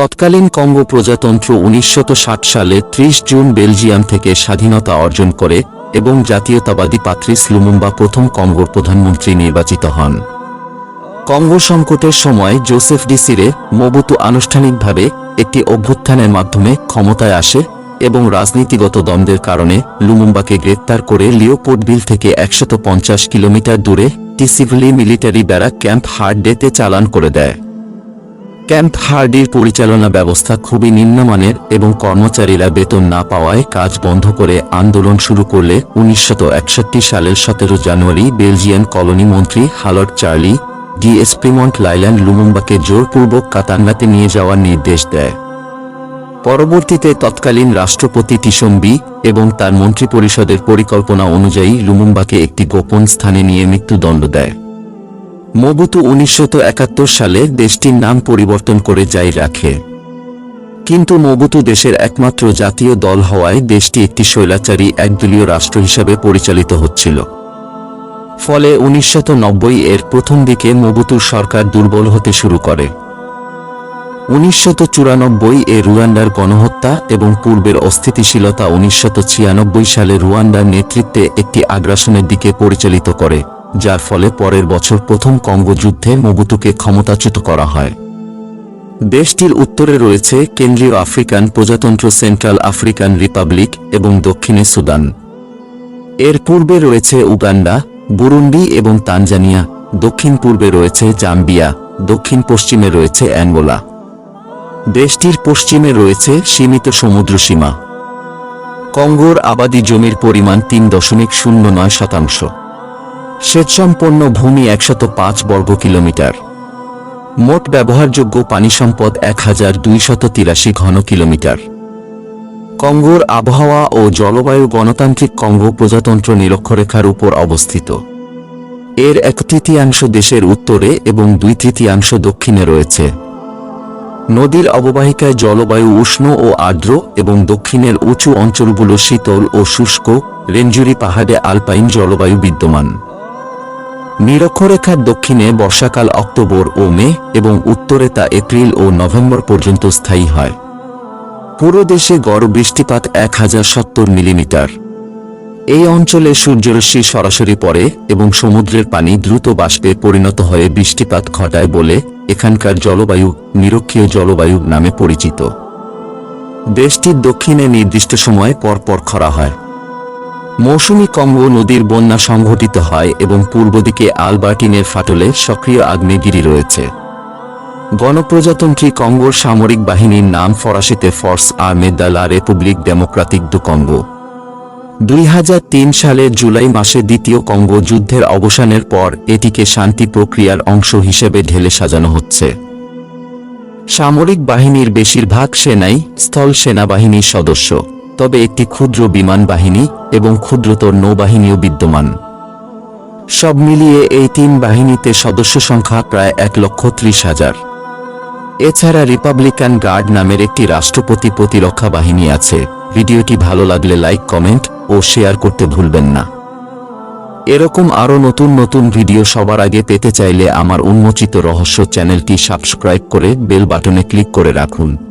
তৎকালীন কঙ্গো প্রজাতন্ত্র উনিশশো ষাট সালে ৩০ জুন বেলজিয়াম থেকে স্বাধীনতা অর্জন করে এবং জাতীয়তাবাদী পাত্রিস লুমুম্বা প্রথম কঙ্গোর প্রধানমন্ত্রী নির্বাচিত হন। কঙ্গো সংকটের সময় জোসেফ ডিসিরে মবুতু আনুষ্ঠানিকভাবে একটি অভ্যুত্থানের মাধ্যমে ক্ষমতায় আসে এবং রাজনীতিগত দ্বন্দ্বের কারণে লুমুম্বাকে গ্রেপ্তার করে লিওপোর্টভিল থেকে একশত কিলোমিটার দূরে টিসিভলি মিলিটারি ব্যারাক ক্যাম্প হার্ডেতে চালান করে দেয়। ক্যাম্প হার্ডির পরিচালনা ব্যবস্থা খুবই নিম্নমানের এবং কর্মচারীরা বেতন না পাওয়ায় কাজ বন্ধ করে আন্দোলন শুরু করলে উনিশশো একষট্টি সালের সতেরো জানুয়ারি বেলজিয়ান কলোনি মন্ত্রী হালট চার্লি, ডিএস প্রিমন্ট লাইল্যান্ড লুমুম্বাকে জোরপূর্বক কাতান্নাতে নিয়ে যাওয়ার নির্দেশ দেয়। পরবর্তীতে তৎকালীন রাষ্ট্রপতি টিসম্বি এবং তার মন্ত্রিপরিষদের পরিকল্পনা অনুযায়ী লুমুম্বাকে একটি গোপন স্থানে নিয়ে মৃত্যুদণ্ড দেয়। মবুতু উনিশশো একাত্তর সালে দেশটির নাম পরিবর্তন করে যাই রাখে। কিন্তু মবুতু দেশের একমাত্র জাতীয় দল হওয়ায় দেশটি একটি শৈলাচারী একদলীয় রাষ্ট্র হিসাবে পরিচালিত হচ্ছিল। ফলে উনিশশো নব্বই এর প্রথম দিকে মবুতুর সরকার দুর্বল হতে শুরু করে। উনিশশো চুরানব্বই এ রুয়ান্ডার গণহত্যা এবং পূর্বের অস্থিতিশীলতা উনিশশো ছিয়ানব্বই সালে রুয়ান্ডার নেতৃত্বে একটি আগ্রাসনের দিকে পরিচালিত করে। যার ফলে পরের বছর প্রথম কঙ্গো যুদ্ধে মবুতুকে ক্ষমতাচ্যুত করা হয়। দেশটির উত্তরে রয়েছে কেন্দ্রীয় আফ্রিকান প্রজাতন্ত্র সেন্ট্রাল আফ্রিকান রিপাবলিক এবং দক্ষিণে সুদান। এর পূর্বে রয়েছে উগান্ডা, বুরুন্ডি এবং তানজানিয়া। দক্ষিণ পূর্বে রয়েছে জাম্বিয়া, দক্ষিণ পশ্চিমে রয়েছে অ্যাঙ্গোলা। দেশটির পশ্চিমে রয়েছে সীমিত সমুদ্রসীমা কঙ্গোর আবাদি জমির পরিমাণ তিন দশমিক শূন্য নয় শতাংশ। সেচসম্পন্ন ভূমি একশত পাঁচ বর্গ কিলোমিটার মোট ব্যবহারযোগ্য পানি সম্পদ এক হাজার দুইশত তিরাশি ঘন কিলোমিটার কঙ্গোর আবহাওয়া ও জলবায়ু গণতান্ত্রিক কঙ্গো প্রজাতন্ত্র নিরক্ষরেখার উপর অবস্থিত। এর এক তৃতীয়াংশ দেশের উত্তরে এবং দুই তৃতীয়াংশ দক্ষিণে রয়েছে। নদীর অববাহিকায় জলবায়ু উষ্ণ ও আর্দ্র এবং দক্ষিণের উঁচু অঞ্চলগুলো শীতল ও শুষ্ক, রেঞ্জুরি পাহাড়ে আলপাইন জলবায়ু বিদ্যমান। নিরক্ষরেখার দক্ষিণে বর্ষাকাল অক্টোবর ও মে এবং উত্তরে তা এপ্রিল ও নভেম্বর পর্যন্ত স্থায়ী হয়। পুরো দেশে গড় বৃষ্টিপাত এক হাজার সত্তর মিলিমিটার। এই অঞ্চলে সূর্যরশ্মি সরাসরি পড়ে এবং সমুদ্রের পানি দ্রুত বাষ্পে পরিণত হয়ে বৃষ্টিপাত ঘটায় বলে এখানকার জলবায়ু নিরক্ষীয় জলবায়ু নামে পরিচিত। দেশটির দক্ষিণে নির্দিষ্ট সময়ে পরপর খরা হয়। মৌসুমী কঙ্গো নদীর বন্যা সংঘটিত হয় এবং পূর্ব দিকে আলবার্টিনের ফাটলে সক্রিয় আগ্নেয়গিরি রয়েছে। গণপ্রজাতন্ত্রী কঙ্গোর সামরিক বাহিনীর নাম ফরাসিতে ফর্স আর্মে দ্য লা রেপুবলিক ডেমোক্রাতিক দু কঙ্গো। দুই হাজার তিন সালের জুলাই মাসে দ্বিতীয় কঙ্গো যুদ্ধের অবসানের পর এটিকে শান্তি প্রক্রিয়ার অংশ হিসেবে ঢেলে সাজানো হচ্ছে। সামরিক বাহিনীর বেশিরভাগ সেনাই স্থল সেনাবাহিনীর সদস্য। তবে একটি ক্ষুদ্র বিমান বাহিনী এবং ক্ষুদ্রতর নৌবাহিনীও বিদ্যমান। সব মিলিয়ে এই তিন বাহিনীতে সদস্য সংখ্যা প্রায় এক লক্ষ ত্রিশ হাজার। এছাড়া রিপাবলিকান গার্ড নামের একটি রাষ্ট্রপতি প্রতিরক্ষা বাহিনী আছে। ভিডিওটি ভালো লাগলে লাইক, কমেন্ট ও শেয়ার করতে ভুলবেন না। এরকম আরও নতুন নতুন ভিডিও সবার আগে পেতে চাইলে আমার উন্মোচিত রহস্য চ্যানেলটি সাবস্ক্রাইব করে বেল বাটনে ক্লিক করে রাখুন।